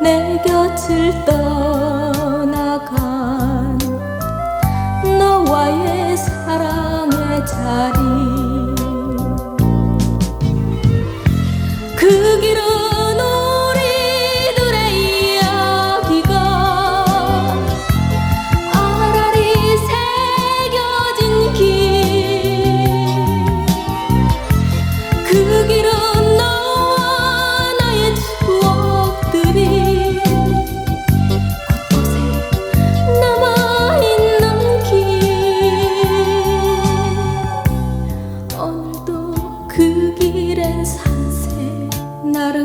내 곁을 떠나간 너와의 사랑의 자리? 그 길은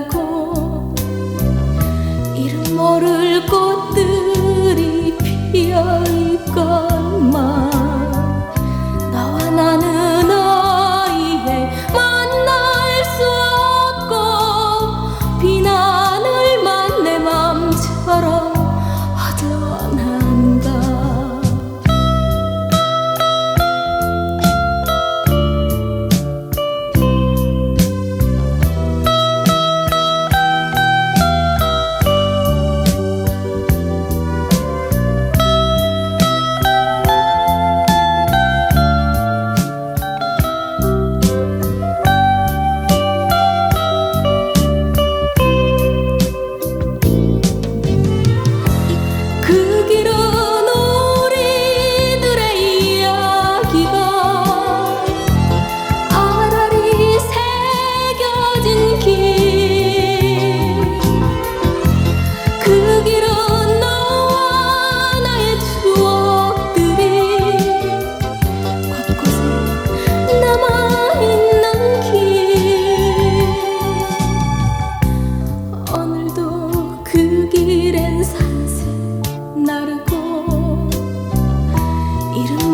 않고 이름 모를 꽃들이 피어 있고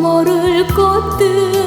모를 꽃들.